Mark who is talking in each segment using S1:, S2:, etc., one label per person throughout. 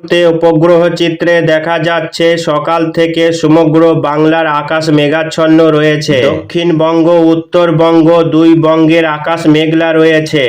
S1: মুহূর্তে উপগ্রহ চিত্রে দেখা যাচ্ছে সকাল থেকে সমগ্র বাংলার আকাশ মেঘাচ্ছন্ন রয়েছে। দক্ষিণবঙ্গ উত্তরবঙ্গ দুই বঙ্গের আকাশ মেঘলা রয়েছে।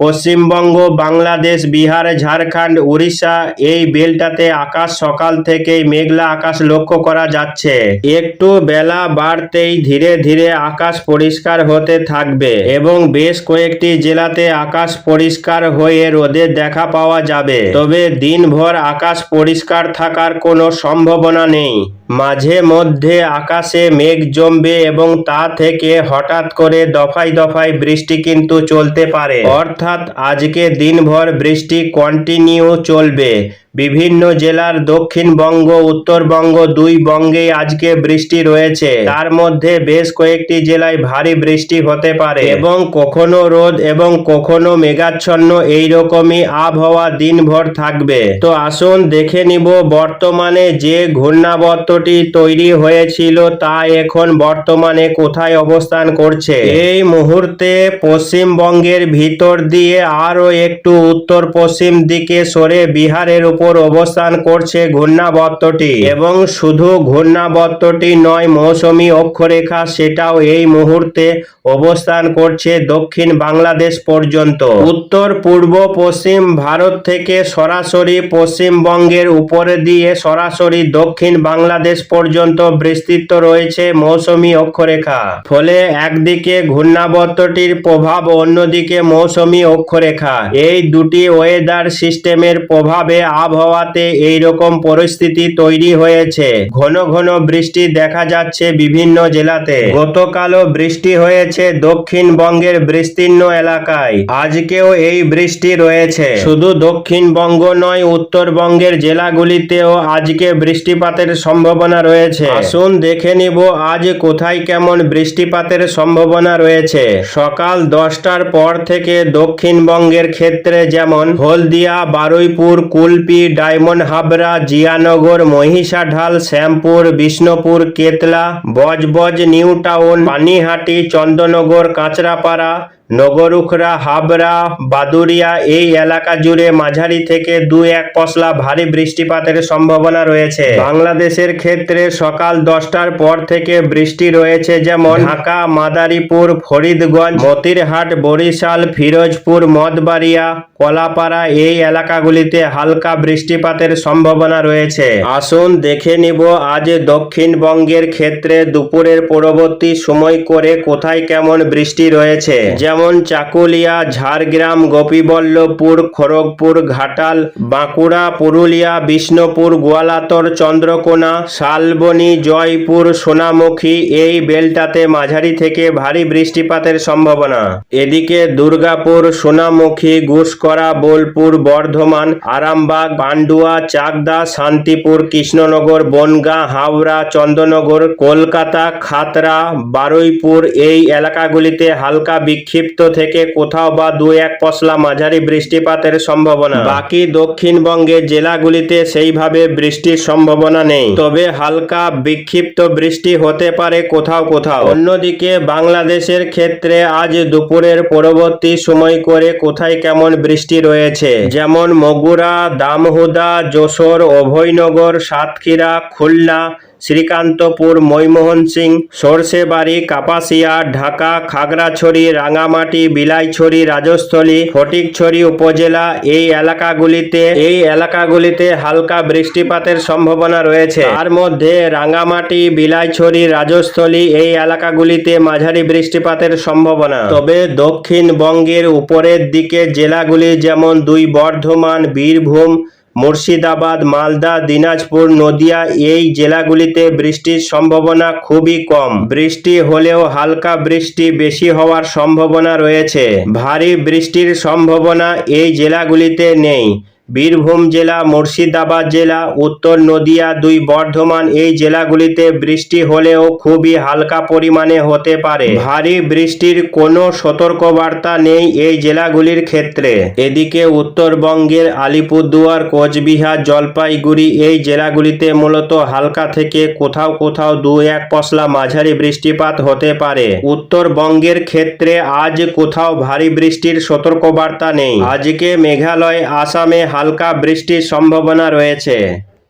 S1: পশ্চিমবঙ্গ, বাংলাদেশ, বিহার, ঝাড়খণ্ড, উড়িষ্যা এই বেলটাতে আকাশ সকাল থেকেই মেঘলা আকাশ লক্ষ্য করা যাচ্ছে। একটু বেলা বাড়তেই ধীরে ধীরে আকাশ পরিষ্কার হতে থাকবে এবং বেশ কয়েকটি জেলাতে আকাশ পরিষ্কার হয়ে রোদে দেখা পাওয়া যাবে। তবে দিনভর আকাশ পরিষ্কার থাকার কোনো সম্ভাবনা নেই। মাঝে মধ্যে আকাশে মেঘ জমবে এবং তা থেকে হঠাৎ করে দফায় দফায় বৃষ্টি কিন্তু চলতে পারে। অর্থাৎ আজকে দিনভর বৃষ্টি কন্টিনিউ চলবে। বিভিন্ন জেলার দক্ষিণবঙ্গ, উত্তরবঙ্গ দুই বঙ্গেই আজকে বৃষ্টি রয়েছে। তার মধ্যে বেশ কয়েকটি জেলায় ভারী বৃষ্টি হতে পারে। এবং কখনো রোদ এবং কখনো মেঘাচ্ছন্ন এইরকমই আবহাওয়া দিনভর থাকবে। তো আসুন দেখে নিব বর্তমানে যে ঘূর্ণাবর্তটি তৈরি হয়েছিল তা এখন বর্তমানে কোথায় অবস্থান করছে। এই মুহূর্তে পশ্চিমবঙ্গের ভিতর দিয়ে আরও একটু উত্তর পশ্চিম দিকে সরে বিহারের উপর অবস্থান করছে ঘূর্ণাবর্তটি এবং শুধু ঘূর্ণাবর্তটি নয়, মৌসুমি অক্ষরেখা সেটাও এই মুহূর্তে অবস্থান করছে দক্ষিণ বাংলাদেশ পর্যন্ত। উত্তর, পূর্ব, পশ্চিম ভারত থেকে সরাসরি পশ্চিমবঙ্গের উপরে দিয়ে সরাসরি দক্ষিণ বাংলাদেশ পর্যন্ত বিস্তৃত রয়েছে মৌসুমি অক্ষরেখা। ফলে একদিকে ঘূর্ণাবর্তটির প্রভাব, অন্যদিকে মৌসুমি অক্ষরেখা। এই দুটি ওয়েদার সিস্টেমের প্রভাবে আবহাওয়াতে এই রকম পরিস্থিতি তৈরি হয়েছে। ঘন ঘন বৃষ্টি দেখা যাচ্ছে বিভিন্ন জেলাতে। গতকালও বৃষ্টি হয়েছে দক্ষিণবঙ্গের বিস্তীর্ণ এলাকায়। আজকেও এই বৃষ্টি রয়েছে। শুধু দক্ষিণবঙ্গ নয়, উত্তরবঙ্গের জেলাগুলিতেও আজকে বৃষ্টিপাতের সম্ভাবনা রয়েছে। আসুন দেখে নিব আজ কোথায় কেমন বৃষ্টিপাতের সম্ভাবনা রয়েছে। সকাল দশটার পর থেকে দক্ষিণবঙ্গের ক্ষেত্রে যেমন হলদিয়া, বারুইপুর, কুলপি ডায়মন্ড হাবরা জিয়ানগর মহিষাঢাল শ্যামপুর বিষ্ণুপুর কেতলা বজবজ নিউ টাউন পানিহাটি চন্দননগর কাঁচরাপাড়া নগরুখরা হাবরা বাদুরিয়া এই এলাকা জুড়ে মাঝারি থেকে দু এক পশলা ভারী বৃষ্টিপাতের সম্ভাবনা রয়েছে। বাংলাদেশের ক্ষেত্রে সকাল দশটার পর থেকে বৃষ্টি রয়েছে যেমন ঢাকা, মাদারীপুর, ফরিদগঞ্জ, মতিরহাট, বরিশাল, ফিরোজপুর, মদবাড়িয়া, কলাপাড়া এই এলাকাগুলিতে হালকা বৃষ্টিপাতের সম্ভাবনা রয়েছে। আসুন দেখে নিব আজ দক্ষিণবঙ্গের ক্ষেত্রে দুপুরের পরবর্তী সময় করে কোথায় কেমন বৃষ্টি রয়েছে। যেমন চাকুলিয়া, ঝাড়গ্রাম, গোপীবল্লভপুর, খড়গপুর, ঘাটাল, বাঁকুড়া, পুরুলিয়া, বিষ্ণুপুর, গোয়ালাতর, চন্দ্রকোনা, শালবনী, জয়পুর, সোনামুখী, এই বেলটাতে মাঝারি থেকে ভারী বৃষ্টিপাতের সম্ভাবনা। এদিকে দুর্গাপুর, সোনামুখী, ঘুষকরা, বোলপুর, বর্ধমান, আরামবাগ, পান্ডুয়া, চাকদা, শান্তিপুর, কৃষ্ণনগর, বনগাঁ, হাওড়া চন্দ্রনগর কলকাতা, খাতরা, বারুইপুর এই এলাকাগুলিতে হালকা বিক্ষিপ্ত থেকে কোথাও বা দু এক পশলা মাঝারি বৃষ্টিপাতের সম্ভাবনা। বাকি দক্ষিণবঙ্গের জেলাগুলিতে সেইভাবে বৃষ্টির সম্ভাবনা নেই। তবে হালকা বিক্ষিপ্ত বৃষ্টি হতে পারে কোথাও কোথাও। অন্যদিকে বাংলাদেশের ক্ষেত্রে আজ দুপুরের পরবর্তী সময় করে কোথায় কেমন বৃষ্টি রয়েছে? যেমন মগুরা, দামহুদা, যশোর, অভয়নগর, সাতক্ষীরা, খুলনা শ্রীকান্তপুর ময়মোহন সিং, সরষেবাড়ি, কাপাসিয়া, ঢাকা, খাগড়াছড়ি, রাঙামাটি, বিলাইছড়ি, রাজস্থলী, ফটিকছড়ি উপজেলা, এই এলাকাগুলিতে এই এলাকাগুলিতে হালকা বৃষ্টিপাতের সম্ভাবনা রয়েছে। তার মধ্যে রাঙামাটি, বিলাইছড়ি, রাজস্থলী এই এলাকাগুলিতে মাঝারি বৃষ্টিপাতের সম্ভাবনা। তবে দক্ষিণবঙ্গের উপরের দিকে জেলাগুলি যেমন দুই বর্ধমান, বীরভূম মুর্শিদাবাদ, মালদা, দিনাজপুর, নদিয়া এই জেলাগুলিতে বৃষ্টির সম্ভাবনা খুবই কম। বৃষ্টি হলেও হালকা বৃষ্টি বেশি হওয়ার সম্ভাবনা রয়েছে। ভারী বৃষ্টির সম্ভাবনা এই জেলাগুলিতে নেই। বীরভূম জেলা, মুর্শিদাবাদ জেলা, উত্তর নদিয়া, দুই বর্ধমান এই জেলাগুলিতে বৃষ্টি হলেও খুবই হালকা পরিমাণে হতে পারে। ভারী বৃষ্টির কোনো সতর্কবার্তা নেই এই জেলাগুলির ক্ষেত্রে। এদিকে উত্তরবঙ্গের আলিপুরদুয়ার, কোচবিহার, জলপাইগুড়ি এই জেলাগুলিতে মূলত হালকা থেকে কোথাও কোথাও দু এক পশলা মাঝারি বৃষ্টিপাত হতে পারে। উত্তরবঙ্গের ক্ষেত্রে আজ কোথাও ভারী বৃষ্টির সতর্কবার্তা নেই। আজকে মেঘালয়, আসামে হালকা বৃষ্টির সম্ভাবনা রয়েছে।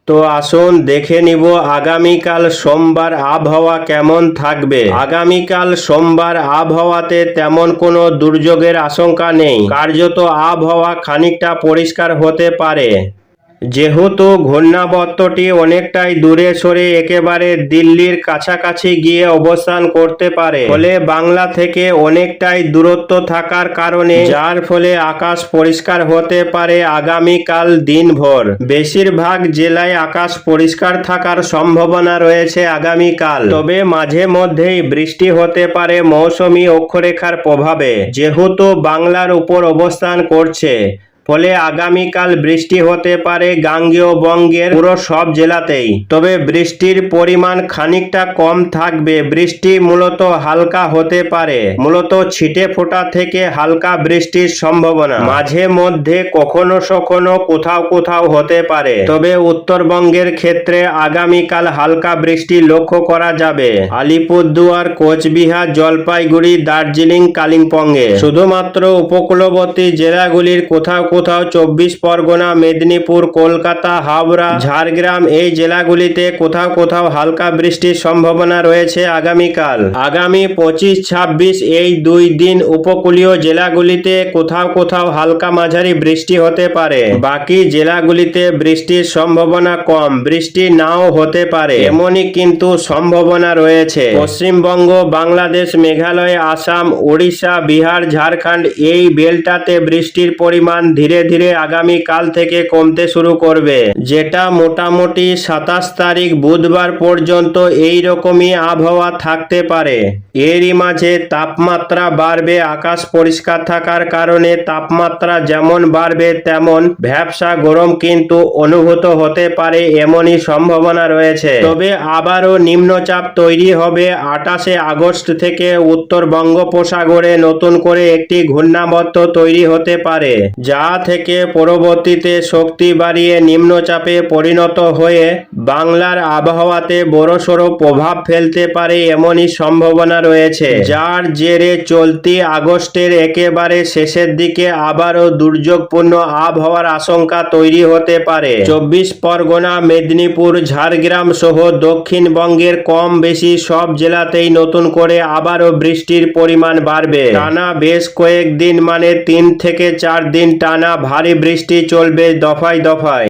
S1: তো আসুন দেখে নিব আগামীকাল সোমবার আবহাওয়া কেমন থাকবে। আগামীকাল সোমবার আবহাওয়াতে তেমন কোনো দুর্যোগের আশঙ্কা নেই। কার্যত আবহাওয়া খানিকটা পরিষ্কার হতে পারে। যেহেতু ঘূর্ণাবর্তটি অনেকটাই দূরে সরে একেবারে দিল্লির কাছাকাছি গিয়ে অবস্থান করতে পারে, ফলে বাংলা থেকে অনেকটাই দূরত্ব থাকার কারণে যার ফলে আকাশ পরিষ্কার হতে পারে আগামীকাল দিনভর। বেশিরভাগ জেলায় আকাশ পরিষ্কার থাকার সম্ভাবনা রয়েছে আগামীকাল। তবে মাঝে মধ্যেই বৃষ্টি হতে পারে মৌসুমি অক্ষরেখার প্রভাবে, যেহেতু বাংলার উপর অবস্থান করছে। ফলে আগামীকাল বৃষ্টি হতে পারে গাঙ্গেয় বঙ্গের পুরো সব জেলাতেই। তবে বৃষ্টির পরিমাণ খানিকটা কম থাকবে। বৃষ্টি মূলত হালকা হতে পারে। মূলত ছিটে ফোটা থেকে হালকা বৃষ্টির সম্ভাবনা। মাঝে মধ্যে কখনো সখনো কোথাও কোথাও হতে পারে। তবে উত্তরবঙ্গের ক্ষেত্রে আগামীকাল হালকা বৃষ্টি লক্ষ্য করা যাবে। আলিপুরদুয়ার, কোচবিহার, জলপাইগুড়ি, দার্জিলিং, কালিম্পংয়ে। শুধুমাত্র উপকূলবর্তী জেলাগুলির কোথাও কোথাও চব্বিশ পরগনা, মেদিনীপুর, কলকাতা, হাওড়া, ঝাড়গ্রাম এই জেলাগুলিতে কোথাও কোথাও হালকা বৃষ্টির সম্ভাবনা রয়েছে আগামীকাল। আগামী পঁচিশ, ছাব্বিশ এই দুই দিন উপকূলীয় জেলাগুলিতে কোথাও কোথাও হালকা মাঝারি বৃষ্টি হতে পারে। বাকি জেলাগুলিতে বৃষ্টির সম্ভাবনা কম, বৃষ্টি নাও হতে পারে। এমনই কিন্তু সম্ভাবনা রয়েছে। পশ্চিমবঙ্গ, বাংলাদেশ, মেঘালয়, আসাম, ওড়িশা, বিহার, ঝাড়খণ্ড এই বেলটাতে বৃষ্টির পরিমাণ ধীরে ধীরে আগামী কাল থেকে কমতে শুরু করবে। যেটা মোটামুটি সাতাশ তারিখ বুধবার পর্যন্ত এই রকমই আবহাওয়া থাকতে পারে। এরই মাঝে তাপমাত্রা বাড়বে, আকাশ পরিষ্কার থাকার কারণে তাপমাত্রা যেমন বাড়বে তেমন ভ্যাবসা গরম কিন্তু অনুভূত হতে পারে এমনই সম্ভাবনা রয়েছে। তবে আবারও নিম্নচাপ তৈরি হবে আটাশে আগস্ট থেকে উত্তর বঙ্গোপসাগরে নতুন করে একটি ঘূর্ণাবর্ত তৈরি হতে পারে, যা থেকে পরবর্তীতে শক্তি বাড়িয়ে নিম্নচাপে পরিণত হয়ে বাংলার আবহাওয়াতে বড়সড় প্রভাব ফেলতে পারে এমনই সম্ভাবনা রয়েছে। যার জেরে চলতি আগস্টের একেবারে শেষের দিকে আবারও দুর্যোগপূর্ণ আবহাওয়ার আশঙ্কা তৈরি হতে পারে। চব্বিশ পরগনা, মেদিনীপুর, ঝাড়গ্রাম সহ দক্ষিণবঙ্গের কম বেশি সব জেলাতেই নতুন করে আবারও বৃষ্টির পরিমাণ বাড়বে। টানা বেশ কয়েকদিন মানে তিন থেকে চার দিন টানা ভারী বৃষ্টি চলবে দফায় দফায়।